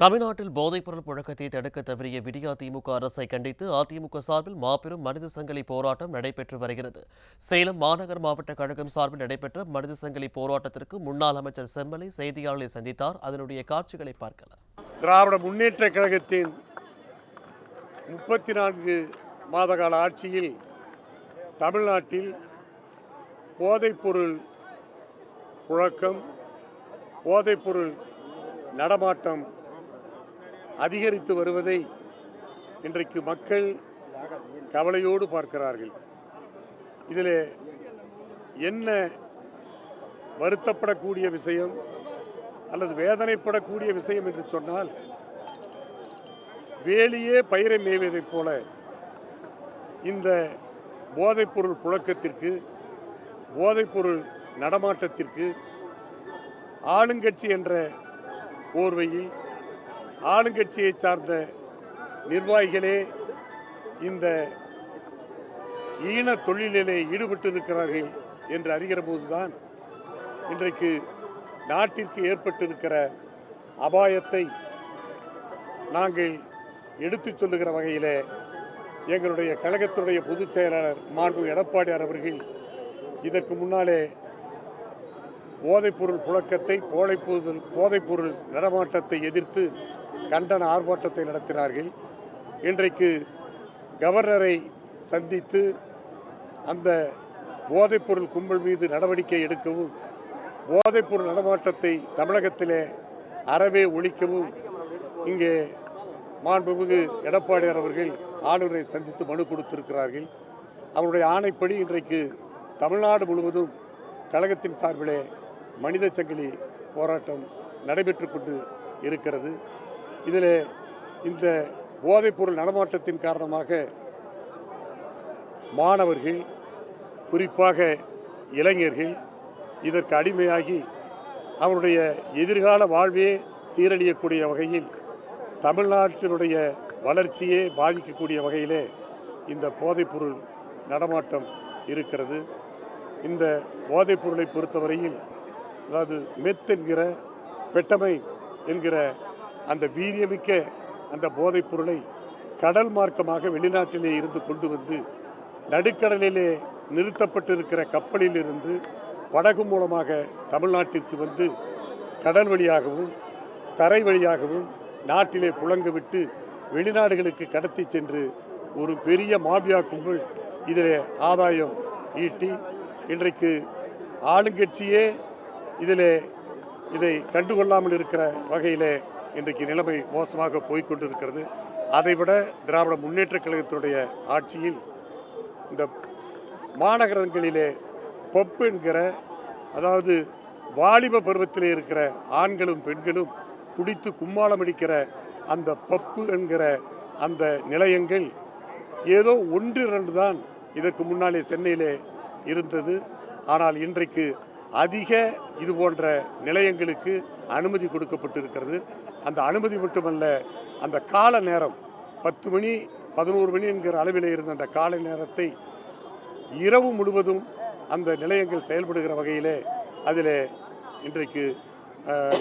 தமிழ்நாட்டில் போதைப்பொருள் புழக்கத்தை தடுக்க தவறிய விடியா திமுக அரசை கண்டித்து அதிமுக சார்பில் மாபெரும் மனித சங்கிலி போராட்டம் நடைபெற்று வருகிறது. சேலம் மாநகர் மாவட்ட கழகம் சார்பில் நடைபெற்ற மனித சங்கிலி போராட்டத்திற்கு முன்னாள் அமைச்சர் செம்மலை செய்தியாளர்களை சந்தித்தார். அதனுடைய காட்சிகளை பார்க்கலாம். திராவிட முன்னேற்ற கழகத்தின் முப்பத்தி நான்கு மாதகால ஆட்சியில் தமிழ்நாட்டில் போதைப்பொருள் புழக்கம் போதைப்பொருள் நடமாட்டம் அதிகரித்து வருவதை இன்றைக்கு மக்கள் கவலையோடு பார்க்கிறார்கள். இதில் என்ன வருத்தப்படக்கூடிய விஷயம் அல்லது வேதனைப்படக்கூடிய விஷயம் என்று சொன்னால் வேலியே பயிரை மேய்வதைப் போல இந்த போதைப்பொருள் புழக்கத்திற்கு போதைப்பொருள் நடமாட்டத்திற்கு ஆளுங்கட்சி என்ற போர்வையில் ஆளுங்கட்சியை சார்ந்த நிர்வாகிகளே இந்த ஈன தொழிலிலே ஈடுபட்டிருக்கிறார்கள் என்று அறிகிற போதுதான் இன்றைக்கு நாட்டிற்கு ஏற்பட்டிருக்கிற அபாயத்தை நாங்கள் எடுத்துச் சொல்லுகிற வகையில் எங்களுடைய கழகத்துடைய பொதுச் செயலாளர் மாண்பு எடப்பாடியார் அவர்கள் இதற்கு முன்னாலே போதைப்பொருள் புழக்கத்தை போதைப்பொருள் போதைப்பொருள் நடமாட்டத்தை எதிர்த்து கண்டன ஆர்ப்பாட்டத்தை நடத்தினார்கள். இன்றைக்கு கவர்னரை சந்தித்து அந்த போதைப்பொருள் கும்பல் மீது நடவடிக்கை எடுக்கவும் போதைப்பொருள் நடமாட்டத்தை தமிழகத்திலே அறவே ஒழிக்கவும் இங்கே மாண்புமிகு எடப்பாடியார் அவர்கள் ஆளுநரை சந்தித்து மனு கொடுத்திருக்கிறார்கள். அவருடைய ஆணைப்படி இன்றைக்கு தமிழ்நாடு முழுவதும் கழகத்தின் சார்பிலே மனித சங்கிலி போராட்டம் நடைபெற்று கொண்டு இருக்கிறது. இதில் இந்த போதைப்பொருள் நடமாட்டத்தின் காரணமாக மாணவர்கள் குறிப்பாக இளைஞர்கள் இதற்கு அடிமையாகி அவருடைய எதிர்கால வாழ்வே சீரழியக்கூடிய வகையில் தமிழ்நாட்டினுடைய வளர்ச்சியே பாதிக்கக்கூடிய வகையிலே இந்த போதைப்பொருள் நடமாட்டம் இருக்கிறது. இந்த போதைப்பொருளை பொறுத்தவரையில் அதாவது மெத் என்கிற பெட்டமை என்கிற அந்த வீரியமிக்க அந்த போதைப் பொருளை கடல் மார்க்கமாக வெளிநாட்டிலே இருந்து கொண்டு வந்து நடுக்கடலிலே நிறுத்தப்பட்டிருக்கிற கப்பலிலிருந்து படகு மூலமாக தமிழ்நாட்டிற்கு வந்து கடல் வழியாகவும் தரை வழியாகவும் நாட்டிலே புழங்க விட்டு வெளிநாடுகளுக்கு கடத்தி சென்று ஒரு பெரிய மாபியா கும்பல் இதில் ஆதாயம் ஈட்டி இன்றைக்கு ஆளுங்கட்சியே இதில் இதை கண்டுகொள்ளாமல் இருக்கிற வகையில் இன்றைக்கு நிலைமை மோசமாக போய்கொண்டிருக்கிறது அதைவிட திராவிட முன்னேற்றக் கழகத்தினுடைய ஆட்சியில் இந்த மாநகரங்களிலே பப்பு என்கிற அதாவது வாலிப பருவத்திலே இருக்கிற ஆண்களும் பெண்களும் குடித்து கும்மாளம் அடிக்கிற அந்த பப்பு என்கிற அந்த நிலையங்கள் ஏதோ ஒன்று இரண்டு தான் இதற்கு முன்னாலே சென்னையிலே இருந்தது. ஆனால் இன்றைக்கு அதிக இது போன்ற நிலையங்களுக்கு அனுமதி கொடுக்கப்பட்டிருக்கிறது. அந்த அனுமதி மட்டுமல்ல அந்த கால நேரம் பத்து மணி பதினோரு மணி என்கிற அளவில் இருந்த அந்த காலை நேரத்தை இரவு முழுவதும் அந்த நிலையங்கள் செயல்படுகிற வகையிலே அதில் இன்றைக்கு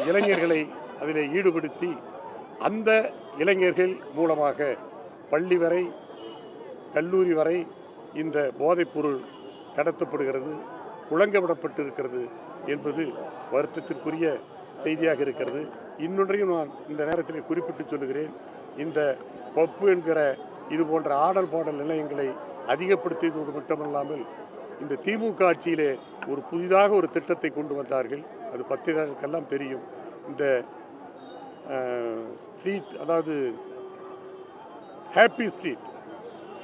இளைஞர்களை அதில் ஈடுபடுத்தி அந்த இளைஞர்கள் மூலமாக பள்ளி வரை கல்லூரி வரை இந்த போதைப்பொருள் கடத்தப்படுகிறது புழங்க விடப்பட்டிருக்கிறது என்பது வருத்தத்திற்குரிய செய்தியாக இருக்கிறது. இன்னொன்றையும் நான் இந்த நேரத்தில் குறிப்பிட்டு சொல்லுகிறேன். இந்த பப்பு என்கிற இது போன்ற ஆடல் பாடல் நிலையங்களை அதிகப்படுத்தியதோடு மட்டுமல்லாமல் இந்த திமுக ஆட்சியிலே ஒரு புதிதாக ஒரு திட்டத்தை கொண்டு வந்தார்கள். அது பத்திரிகைகளுக்கெல்லாம் தெரியும். இந்த ஸ்ட்ரீட் அதாவது ஹாப்பி ஸ்ட்ரீட்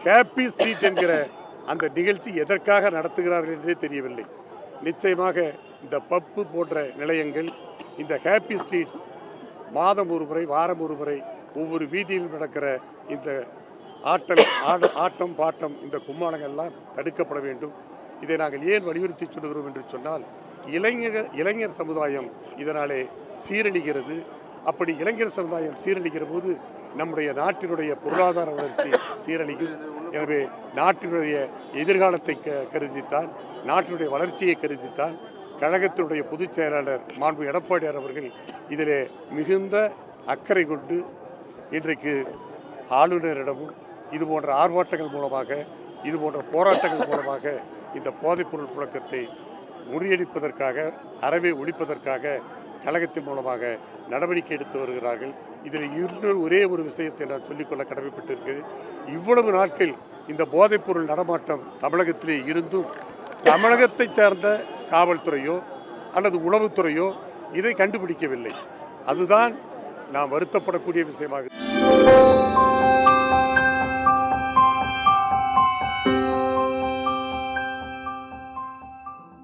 ஹாப்பி ஸ்ட்ரீட் என்கிற அந்த நிகழ்ச்சி எதற்காக நடத்துகிறார்கள் என்றே தெரியவில்லை. நிச்சயமாக இந்த பப்பு போன்ற நிலையங்கள் இந்த ஹாப்பி ஸ்ட்ரீட்ஸ் மாதம் ஒரு முறை வாரம் ஒரு முறை ஒவ்வொரு வீதியில் நடக்கிற இந்த ஆட்டல் ஆட ஆட்டம் பாட்டம் இந்த கும்மாளங்கள்லாம் தடுக்கப்பட வேண்டும். இதை நாங்கள் ஏன் வலியுறுத்தி சொல்லுகிறோம் என்று சொன்னால் இளைஞர் இளைஞர் சமுதாயம் இதனாலே சீரழிகிறது. அப்படி இளைஞர் சமுதாயம் சீரழிகிற போது நம்முடைய நாட்டினுடைய பொருளாதார வளர்ச்சி சீரழியும் எனவே நாட்டினுடைய எதிர்காலத்தை க- கருதித்தான் நாட்டினுடைய வளர்ச்சியை கருதித்தான் கழகத்தினுடைய பொதுச் செயலாளர் மாண்பு எடப்பாடியார் அவர்கள் இதிலே மிகுந்த அக்கறை கொண்டு இன்றைக்கு ஆளுநரிடமும் இது போன்ற ஆர்ப்பாட்டங்கள் மூலமாக இது போன்ற போராட்டங்கள் மூலமாக இந்த போதைப்பொருள் புழக்கத்தை முறியடிப்பதற்காக அறவே ஒழிப்பதற்காக கழகத்தின் மூலமாக நடவடிக்கை எடுத்து வருகிறார்கள். இதில் இன்னொரு ஒரே ஒரு விஷயத்தை நான் சொல்லிக்கொள்ள கடமைப்பட்டிருக்கிறேன். இவ்வளவு நாட்கள் இந்த போதைப்பொருள் நடமாட்டம் தமிழகத்திலே இருந்தும் தமிழகத்தை சார்ந்த காவல்துறையோ அல்லது உளவுத்துறையோ இதை கண்டுபிடிக்கவில்லை. அதுதான் நாம் வருத்தப்படக்கூடிய விஷயமாக